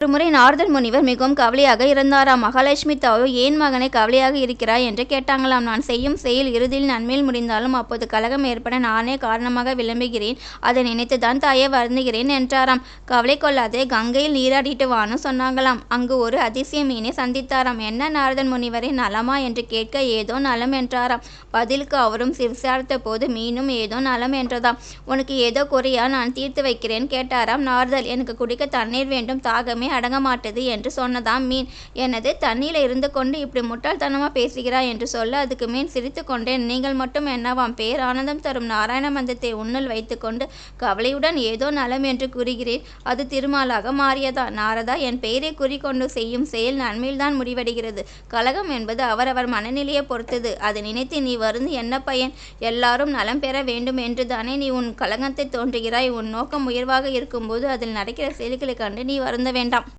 ஒருமுறை நாரதர் முனிவர் மிகவும் கவலையாக இருந்தாராம். மகாலட்சுமி தாயோ ஏன் மகனே கவலையாக இருக்கிறாய்? என்று கேட்டாங்களாம். நான் செய்யும் செயல் இறுதியில் நன்மையில் முடிந்தாலும் அப்போது கலகம் ஏற்பட நானே காரணமாக விளம்புகிறேன். அதை நினைத்துதான் தாயே வருந்துகிறேன் என்றாராம். கவலை கொள்ளாதே கங்கையில் நீராடிட்டு வான்னு சொன்னாங்களாம். அங்கு ஒரு அதிசய மீனை சந்தித்தாராம். என்ன நாரதன் முனிவரை நலமா? என்று கேட்க ஏதோ நலம் என்றாராம். பதிலுக்கு அவரும் விசாரித்த போது மீனும் ஏதோ நலம் என்றதாம். உனக்கு ஏதோ குறையா நான் தீர்த்து வைக்கிறேன் கேட்டாராம். நார்தல் எனக்கு குடிக்க தண்ணீர் வேண்டும் தாகமே அடங்க மாட்டது என்று சொன்னதாம் மீன். எனது தண்ணியில் இருந்து கொண்டு இப்படி முட்டாள்தனமாக பேசுகிறாய்? என்று சொல்ல அதுக்கு மீன் சிரித்து கொண்டேன். நீங்கள் மட்டும் என்னவாம்? பேர் ஆனந்தம் தரும் நாராயண மந்தத்தை உன்னுள் வைத்துக்கொண்டு கவலையுடன் ஏதோ நலம் என்று கூறுகிறேன் அது திருமாலாக மாறியதா? நாரதா என் பெயரை குறிக்கொண்டு செய்யும் செயல் நன்மையில்தான் முடிவடைகிறது. கலகம் என்பது அவரவர் மனநிலையை பொறுத்தது. அதை நினைத்து நீ வருந்து என்ன பயன்? எல்லாரும் நலம் பெற வேண்டும் என்று தானே நீ உன் கலகத்தை தோன்றுகிறாய். உன் நோக்கம் உயர்வாக இருக்கும்போது அதில் நடக்கிற செயல்களை கண்டு நீ வருந்த வேண்டாம்.